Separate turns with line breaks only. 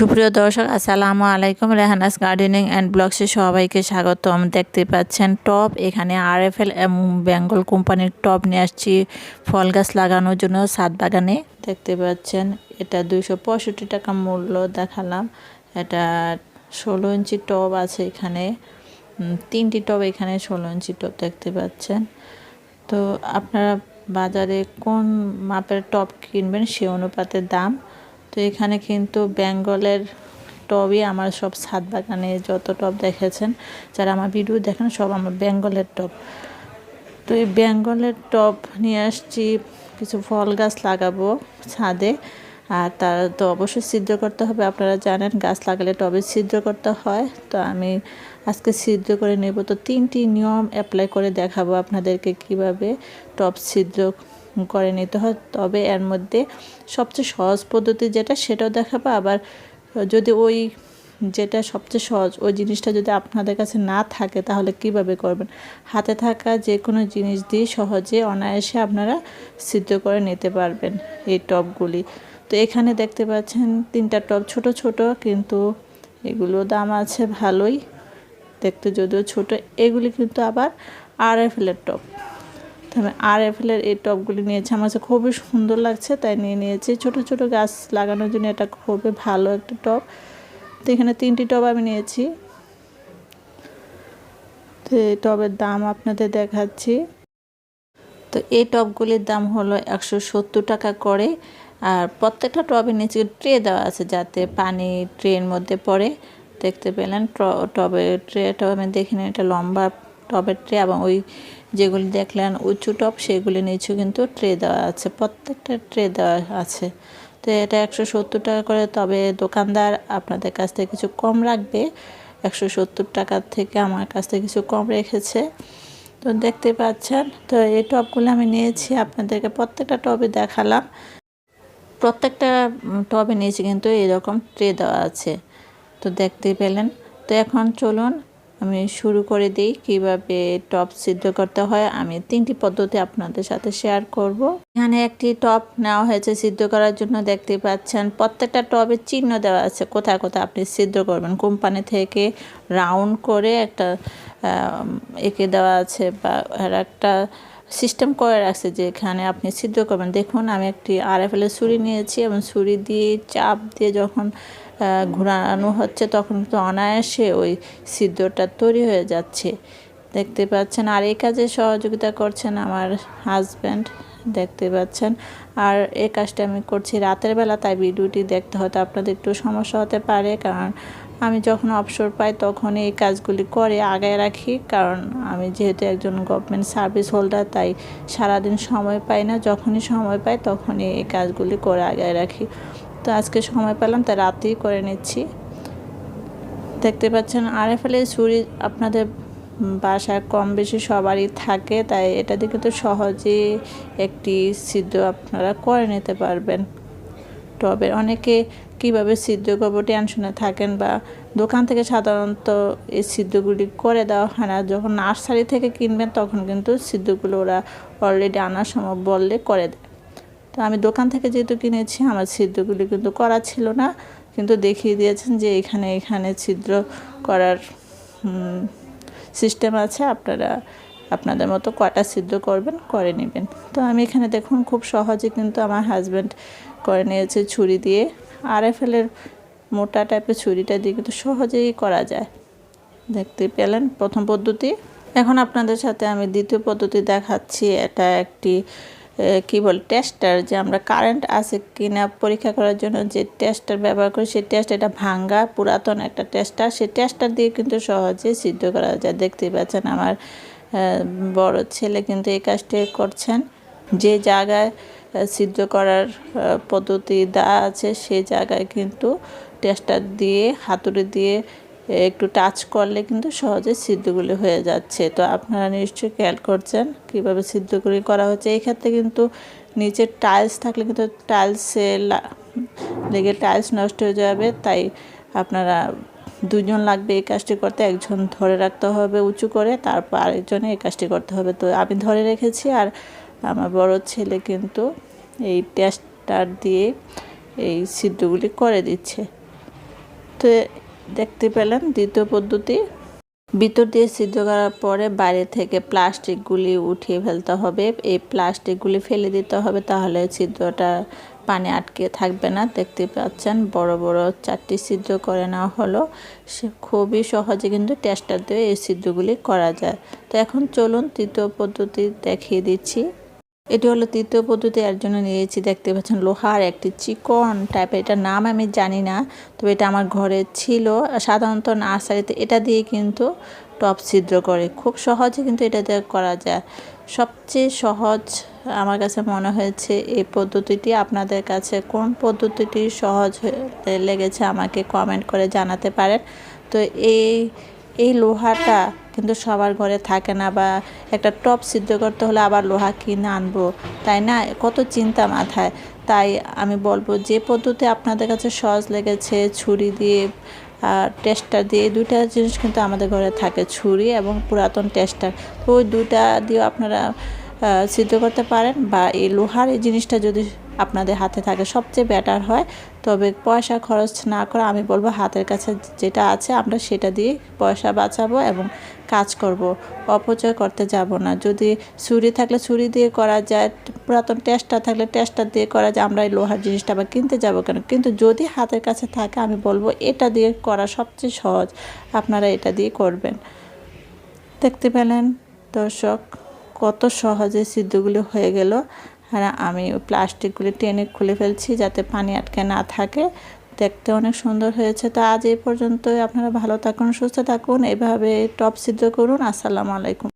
সুপ্রিয় দর্শক, আসসালামু আলাইকুম। রেহানাস গার্ডেনিং অ্যান্ড ব্লগসে সবাইকে স্বাগতম। দেখতে পাচ্ছেন টব এখানে আর আরএফএল এবং বেঙ্গল কোম্পানির টব নিয়ে আসছি। ফল গাছ লাগানোর জন্য সাত বাগানে। দেখতে পাচ্ছেন, এটা দুইশো পঁয়ষট্টি টাকা মূল্য দেখালাম। এটা ষোলো ইঞ্চি টব আছে এখানে। তিনটি টব এখানে ষোলো ইঞ্চি টব দেখতে পাচ্ছেন। তো আপনারা বাজারে কোন মাপের টব কিনবেন সে অনুপাতে দাম তো এখানে কিন্তু বেঙ্গলের টবই আমার সব ছাদ বাগানে যত টব দেখেছেন, যারা আমার ভিডিও দেখেন সব আমার বেঙ্গলের টব। তো এই বেঙ্গলের টব নিয়ে আসছি, কিছু ফল গাছ লাগাবো ছাদে। আর তার তো অবশ্যই ছিদ্র করতে হবে, আপনারা জানেন গাছ লাগালে টবে ছিদ্র করতে হয়। তো আমি আজকে ছিদ্র করে নেব। তো তিনটি নিয়ম অ্যাপ্লাই করে দেখাবো আপনাদেরকে কীভাবে টব ছিদ্র করে নিতে হয়। তবে এর মধ্যে সবচেয়ে সহজ পদ্ধতি যেটা, সেটাও দেখাবো। আবার যদি ওই যেটা সবচেয়ে সহজ, ওই জিনিসটা যদি আপনাদের কাছে না থাকে, তাহলে কীভাবে করবেন? হাতে থাকা যে কোনো জিনিস দিয়ে সহজে, অনায়াসে আপনারা সিদ্ধ করে নিতে পারবেন এই টবগুলি তো এখানে দেখতে পাচ্ছেন তিনটা টব ছোট ছোট, কিন্তু এগুলো দাম আছে ভালোই। দেখতে যদিও ছোট, এগুলি কিন্তু আবার আর এফেলের টব তো আমি আর এফেলের এই টবগুলি নিয়েছি। আমার কাছে খুবই সুন্দর লাগছে, তাই নিয়ে নিয়েছি। ছোট ছোট গাছ লাগানোর জন্য এটা খুবই ভালো একটা টব তো এখানে তিনটি টব আমি নিয়েছি। তো এই টবের দাম আপনাদের দেখাচ্ছি। তো এই টবগুলির দাম হলো একশো সত্তর টাকা করে। আর প্রত্যেকটা টবের নিচে ট্রে দেওয়া আছে যাতে পানি ট্রের মধ্যে পড়ে। দেখতে পেলেন টবের ট্রেটা আমি দেখিনি এটা লম্বা টবের ট্রে এবং ওই যেগুলি দেখলেন উঁচু টব সেগুলি নিচেও কিন্তু ট্রে দেওয়া আছে, প্রত্যেকটা ট্রে দেওয়া আছে। তো এটা একশো সত্তর টাকা করে, তবে দোকানদার আপনাদের কাছ থেকে কিছু কম রাখবে, একশো সত্তর টাকার থেকে আমার কাছ থেকে কিছু কম রেখেছে। তো দেখতে পাচ্ছেন, তো এই টবগুলো আমি নিয়েছি, আপনাদেরকে প্রত্যেকটা টবে দেখালাম। প্রত্যেকটা টবে নিয়েছি কিন্তু এরকম ট্রে দেওয়া আছে। তো দেখতে পেলেন। তো এখন চলুন আমি শুরু করে দিই কীভাবে টপ সিদ্ধ করতে হয়। আমি তিনটি পদ্ধতি আপনাদের সাথে শেয়ার করব। এখানে একটি টপ নেওয়া হয়েছে সিদ্ধ করার জন্য। দেখতে পাচ্ছেন, প্রত্যেকটা টবের চিহ্ন দেওয়া আছে। কোথায় কোথায় আপনি সিদ্ধ করবেন? কোম্পানি থেকে রাউন্ড করে একটা এঁকে দেওয়া আছে বা একটা সিস্টেম করে রাখছে যে এখানে আপনি সিদ্ধ করবেন। দেখুন, আমি একটি আরএফএলের ছুরি নিয়েছি এবং ছুরি দিয়ে চাপ দিয়ে যখন ঘোরানো হচ্ছে, তখন কিন্তু অনায়াসে ওই সিদ্ধটা তৈরি হয়ে যাচ্ছে। দেখতে পাচ্ছেন, আর এই কাজে সহযোগিতা করছেন আমার হাজব্যান্ড দেখতে পাচ্ছেন। আর এই কাজটা আমি করছি রাতের বেলা, তাই ভিডিওটি দেখতে হয়তো আপনাদের একটু সমস্যা হতে পারে, কারণ আমি যখন অবসর পাই, তখন এই কাজগুলি করে আগায় রাখি, কারণ আমি যেহেতু একজন গভর্নমেন্ট সার্ভিস হোল্ডার তাই সারাদিন সময় পাই না। যখনই সময় পাই, তখনই এই কাজগুলি করে আগায় রাখি। তো আজকে সময় পেলাম, তাই রাতেই করে নিচ্ছি। দেখতে পাচ্ছেন আরএফএল এর ছুরি আপনাদের বাসায় কম বেশি সবারই থাকে, তাই এটা দিকে তো সহজেই একটি সিদ্ধ আপনারা করে নিতে পারবেন। টবে অনেকে কীভাবে সিদ্ধ করব টেনশনে থাকেন বা দোকান থেকে সাধারণত এই সিদ্ধগুলি করে দেওয়া হয় না। যখন নার্সারি থেকে কিনবেন, তখন কিন্তু সিদ্ধগুলো ওরা অলরেডি আনার সময় বললে করে দেয়। তো আমি দোকান থেকে যেহেতু কিনেছি, আমার ছিদ্রগুলি কিন্তু করা ছিল না। কিন্তু দেখিয়ে দিয়েছেন যে এখানে এখানে ছিদ্র করার সিস্টেম আছে। আপনারা আপনাদের মতো কটা সিদ্ধ করবেন, করে নেবেন। তো আমি এখানে দেখুন, খুব সহজে কিন্তু আমার হাজব্যান্ড করে নিয়েছে ছুরি দিয়ে। আর এফেলের মোটা টাইপের ছুরিটা দিয়ে কিন্তু সহজেই করা যায়। দেখতে পেলেন প্রথম পদ্ধতি। এখন আপনাদের সাথে আমি দ্বিতীয় পদ্ধতি দেখাচ্ছি। এটা একটি কি বল টেস্টার যে আমরা কারেন্ট আছে কিনা পরীক্ষা করার জন্য যে টেস্টার ব্যবহার করি, সেই টেস্ট এটা ভাঙ্গা, পুরাতন একটা টেস্টার সেই টেস্টার দিয়ে কিন্তু সহজে সিদ্ধ করা যায়। দেখতেই পাচ্ছেন আমার বড় ছেলে কিন্তু এই কাজটি করছেন। যে জায়গায় সিদ্ধ করার পদ্ধতি দেওয়া আছে সেই জায়গায় কিন্তু টেস্টার দিয়ে, হাতুড়ি দিয়ে একটু টাচ করলে কিন্তু সহজে সিদ্ধগুলি হয়ে যাচ্ছে। তো আপনারা নিশ্চয়ই খেয়াল করছেন কীভাবে সিদ্ধগুলি করা হচ্ছে। এই ক্ষেত্রে কিন্তু নিচে টাইলস থাকলে কিন্তু টাইলসে লেগে টাইলস নষ্ট হয়ে যাবে। তাই আপনারা দুজন লাগবে এই কাজটি করতে, একজন ধরে রাখতে হবে উঁচু করে, তারপর আরেকজনে এই কাজটি করতে হবে। তো আমি ধরে রেখেছি আর আমার বড় ছেলে কিন্তু এই টেস্টার দিয়ে এই সিদ্ধগুলি করে দিচ্ছে। তো দেখতে পেলেন দ্বিতীয় পদ্ধতি। ভিতর দিয়ে সিদ্ধ করার পরে বাইরে থেকে প্লাস্টিকগুলি উঠিয়ে ফেলতে হবে। এই প্লাস্টিকগুলি ফেলে দিতে হবে তাহলে ছিদ্রটা পানি আটকে থাকবে না। দেখতে পাচ্ছেন বড় বড় চারটি ছিদ্র করে নেওয়া হলো। সে খুবই সহজে কিন্তু টেস্টার দিয়ে এই ছিদ্রগুলি করা যায়। তো এখন চলুন তৃতীয় পদ্ধতি দেখিয়ে দিচ্ছি। এটি হলো তৃতীয় পদ্ধতি, এর জন্য নিয়েছি দেখতে পাচ্ছেন লোহার একটি চিকন টাইপের এটার নাম আমি জানি না, তবে এটা আমার ঘরে ছিল। সাধারণত নার্সারিতে এটা দিয়ে কিন্তু টপ ছিদ্র করে। খুব সহজে কিন্তু এটা দিয়ে করা যায়। সবচেয়ে সহজ আমার কাছে মনে হয়েছে এই পদ্ধতিটি। আপনাদের কাছে কোন পদ্ধতিটি সহজ লেগেছে আমাকে কমেন্ট করে জানাতে পারেন। তো এই এই লোহাটা কিন্তু সবার ঘরে থাকে না বা একটা টপ সিদ্ধ করতে হলে আবার লোহা কিনে আনব, তাই না? কত চিন্তা মাথায়। তাই আমি বলব যে পদ্ধতি আপনাদের কাছে সহজ লেগেছে, ছুরি দিয়ে আর টেস্টার দিয়ে, এই দুইটা জিনিস কিন্তু আমাদের ঘরে থাকে, ছুরি এবং পুরাতন টেস্টার তো ওই দুইটা দিয়েও আপনারা সিদ্ধ করতে পারেন বা এই লোহার এই জিনিসটা যদি আপনাদের হাতে থাকে সবচেয়ে বেটার হয়। তবে পয়সা খরচ না করে, আমি বলব হাতের কাছে যেটা আছে, আমরা সেটা দিয়ে পয়সা বাঁচাবো এবং কাজ করব। অপচয় করতে যাব না। যদি ছুরি থাকলে ছুরি দিয়ে করা যায়, পুরাতন টেস্টার থাকলে টেস্টার দিয়ে করা যায়, আমরা এই লোহার জিনিসটা আবার কিনতে যাব কেন? কিন্তু যদি হাতের কাছে থাকে, আমি বলব এটা দিয়ে করা সবচেয়ে সহজ। আপনারা এটা দিয়ে করবেন। দেখতে পেলেন দর্শক, কত সহজে সিদ্ধগুলি হয়ে গেল। আর আমি ওই প্লাস্টিকগুলি টেনে খুলে ফেলছি যাতে পানি আটকে না থাকে। দেখতে অনেক সুন্দর হয়েছে। তো আজ এই পর্যন্তই। আপনারা ভালো থাকুন, সুস্থ থাকুন। এভাবে টপ সিদ্ধ করুন। আসসালামু আলাইকুম।